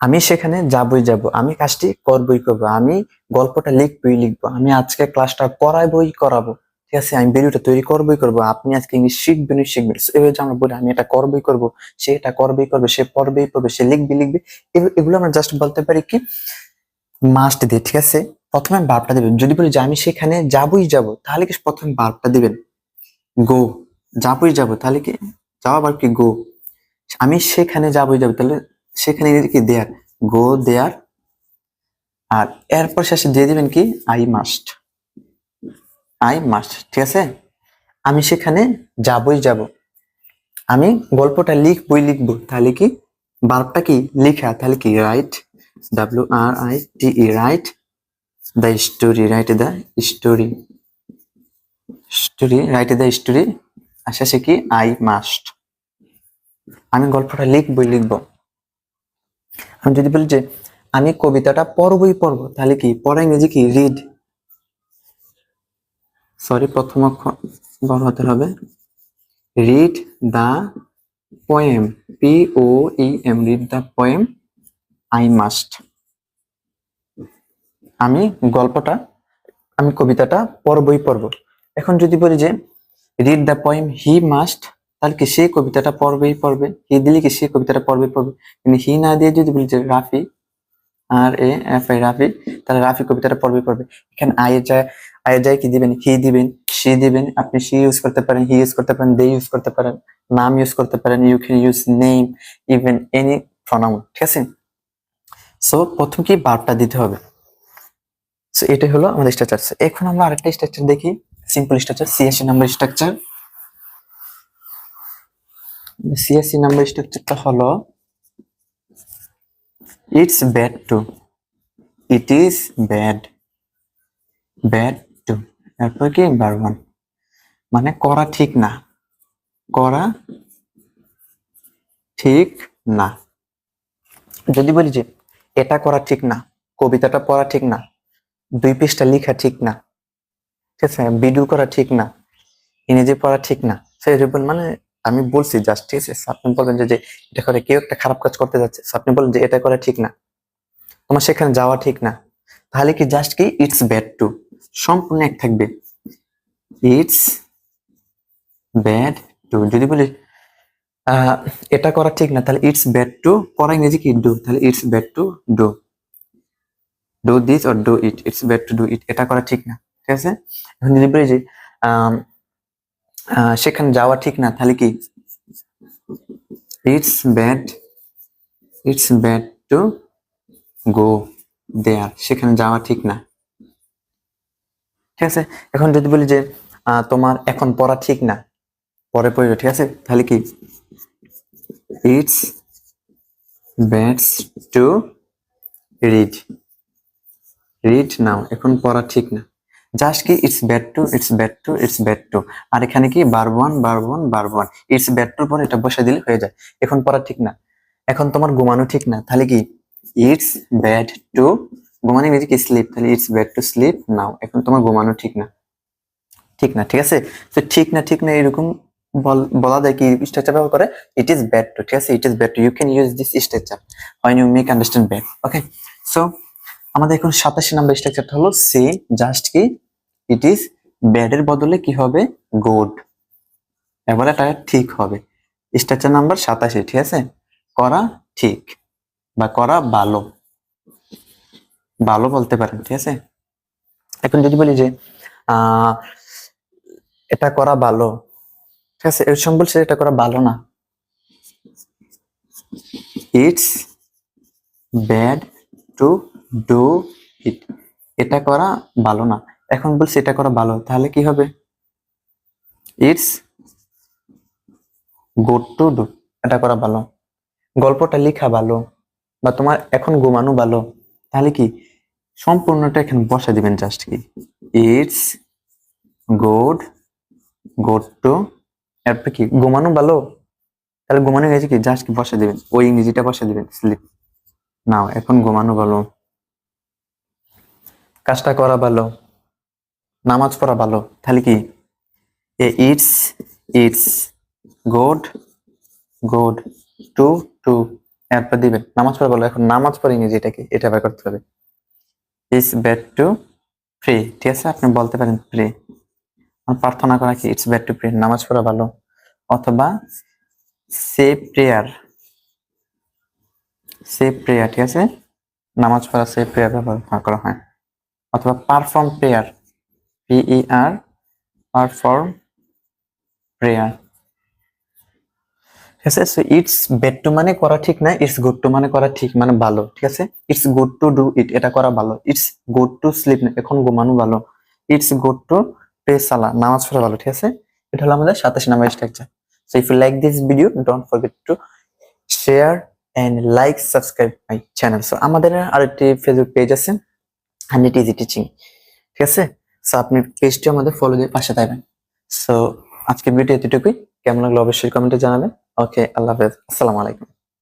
আমি সেখানে যাবই যাব আমি কাজটি করবই করব আমি গল্পটা লিখবই লিখব আমি আজকে ক্লাসটা করাবই করাবো ঠিক আছে? আমি ভিডিওটা তৈরি করবই করব আপনি আজকে ইংলিশ শিখবেন So, এভাবে যে আমরা বলি আমি এটা করবই করব সে এটা করবেই করবে সে পড়বেই পড়বে সে লিখবে লিখবে এগুলো- আমরা জাস্ট বলতে পারি কি? মাস্ট দিয়ে ঠিক আছে? প্রথমে বার্বটা দিবেন। যদি বলি যে আমি সেখানে যাবই যাব তাহলে কি প্রথম বার্বটা দিবেন? গো যাবই যাব তাহলে কি? যাওয়া বার কি গো আমি সেখানে যাবই যাব তাহলে সেখানে কি দেয়ার? গো দেয়ার। আর এরপর শেষে দিয়ে দিবেন কি? I must. আই মাস্ট, ঠিক আছে? আমি সেখানে যাবই যাব। আমি গল্পটা লিখবই লিখব। তাহলে কি? বার্বটা কি? লিখা। তাহলে কি? Write. W R I T E write. The story, write the story. Story, write the story. আর শেষে কি? I must. আমি গল্পটা লিখবই লিখব। আমি যদি বলি যে, আমি কবিতাটা পড়বই পড়ব, তাহলে কি? পড়া ইংরেজি কি রিড সরি প্রথম বড় হতে হবে। Read the poem P O E M read the poem I must আমি গল্পটা, আমি কবিতাটা পড়বই পড়ব। এখন যদি বলি যে read the poem he must তাহলে কি সে কবিতাটা পড়বেই পড়বে? হি দিলে কি সে কবিতাটা পড়বেই পড়বে? কিন্তু হি না দিয়ে যদি বলি যে Rafi, R A, F, I, Rafi, তাহলে রাফি কবিতাটা পড়বেই পড়বে। এখানে আয়ের যায় আয়ের যায় কি দিবেন? হি দিবেন, সি দিবেন। আপনি সি ইউজ করতে পারেন, হি ইউজ করতে পারেন দে ইউজ করতে পারেন, নাম ইউজ করতে পারেন you can use name even any pronoun ঠিক আছে? সো প্রথম কি বার্বটা দিতে হবে? সো এটাই হলো আমাদের স্ট্রাকচার এখন আমরা আরেকটা স্ট্রাকচার দেখি simple structure CSC number structure CSC number স্ট্রাকচারটা হলো it's bad to it is bad bad to এরপর কি? বারবান মানে করা ঠিক না, করা ঠিক না। যদি বলি যে এটা করা ঠিক না, কবিতাটা পড়া ঠিক না, দুই পৃষ্ঠা লেখা ঠিক না, ঠিক আছে? ভিডিও করা ঠিক না, ইংরেজি পড়া ঠিক না, সেই মানে আমি বলছি, জাস্ট ঠিক আছে আপনি বলবেন যে এটা করে কেউ একটা খারাপ কাজ করতে যাচ্ছে। আপনি বলেন যে, এটা করা ঠিক না। তোমার সেখানে যাওয়া ঠিক না। তাহলে কি জাস্ট কি ইটস ব্যাড টু সম্পূর্ণ এক থাকবে। ইটস ব্যাড টু যদি বলি এটা করা ঠিক না, তাহলে ইটস ব্যাড টু পড়া ইংরেজি কি? ডু তাহলে it's bad to do do this or do it it's bad to do it এটা করা ঠিক না। ঠিক আছে? এখন যদি বলি যে সেখানে যাওয়া ঠিক না, তাহলে কি? It's bad it's bad to go there সেখানে যাওয়া ঠিক না। ঠিক আছে? এখন যদি বলি যে তোমার এখন পড়া ঠিক না, পরে পড়বে ঠিক আছে? তাহলে কি? It's bads to read read now এখন পড়া ঠিক না। জাস্ট কি it's bad to it's bad to it's bad to আর এখানে কি? বার ওয়ান বার ওয়ান বার ওয়ান ইটস ব্যাড টুর পরে এটা বসে দিলে হয়ে যায়। এখন পড়া ঠিক না। এখন তোমার ঘুমানো ঠিক না। তাহলে কি? ইটস ব্যাড টু ঘুমানো ইংরেজি কি? স্লিপ তাহলে it's bad to sleep now এখন তোমার ঘুমানো ঠিক না। ঠিক না, ঠিক আছে? তো ঠিক না ঠিক না এরকম বল- যায় কি? স্ট্রাকচার ব্যবহার করে। ইট ইজ ব্যাড টু ঠিক আছে? It is bad to you can use this structure when you make understand bad okay so আমাদের এখন সাতাশি নাম্বার স্ট্রাকচারটা হলো সে জাস্ট কি? ইট ইজ ব্যাড এর বদলে কি হবে? গুড এবার এটা ঠিক হবে। স্ট্রাকচার নাম্বার সাতাশি, ঠিক আছে? করা ঠিক বা করা ভালো। ভালো বলতে পারেন, ঠিক আছে? এখন যদি বলি যে এটা করা ভালো, ঠিক আছে? এরকম বলছে এটা করা ভালো না। It's bad to do it এটা করা ভালো না। এখন বলছে এটা করা ভালো, তাহলে কি হবে? ইটস গুড টু ডু এটা করা ভালো। গল্পটা লেখা ভালো বা তোমার এখন ঘুমানো ভালো, তাহলে কি? সম্পূর্ণটা এখানে বসা দিবেন জাস্ট কি? ইটস গুড গুড টু এরপর কি? ঘুমানো ভালো? তাহলে ঘুমানো গেছে কি? জাস্ট কি বসে দিবেন? ওই ইংরেজিটা বসে দিবেন স্লিপ নাও এখন ঘুমানো ভালো। কাজটা করা ভালো, নামাজ পড়া ভালো, তাহলে কি? A it's it's good good to to. এরপর দিবেন, নামাজ পড়া ভালো, এখন নামাজ পড়ে ইংরেজি এটাকে এটা বের করতে হবে। ইটস বেড টু প্রে, ঠিক আছে? আপনি বলতে পারেন প্রে। প্রার্থনা করা কি, ইটস বেড টু প্রে, নামাজ পড়া ভালো, অথবা সে প্রেয়ার। সে প্রেয়ার, ঠিক আছে? নামাজ পড়া সে প্রেয়ার ব্যবহার করা হয়। অথবা পারফর্ম প্রেয়ার পিই আর পারফর্ম প্রেয়ার ঠিক আছে? সো ইটস বেড টু মানে করা ঠিক না ইটস গুড টু মানে করা ঠিক মানে ভালো, ঠিক আছে? It's good to do it এটা করা ভালো। ইটস গুড টু স্লিপ না এখন ঘুমানো ভালো। ইটস গুড টু প্রে সালা নামাজ পড়া ভালো, ঠিক আছে? এটা হলো আমাদের সাতাশ number structure so if you like this video don't forget to share and like subscribe my channel so আমাদের আরেকটি ফেসবুক পেজ আছে হান্ড্রেড ইজি টিচিং, ঠিক আছে? সো আপনি পেজটি আমাদের ফলো দিয়ে পাশে থাকবেন। সো আজকের ভিডিও এতটুকুই। কেমন লাগল অবশ্যই কমেন্টে জানাবেন। ওকে আল্লাহ হাফেজ। আসসালামু আলাইকুম।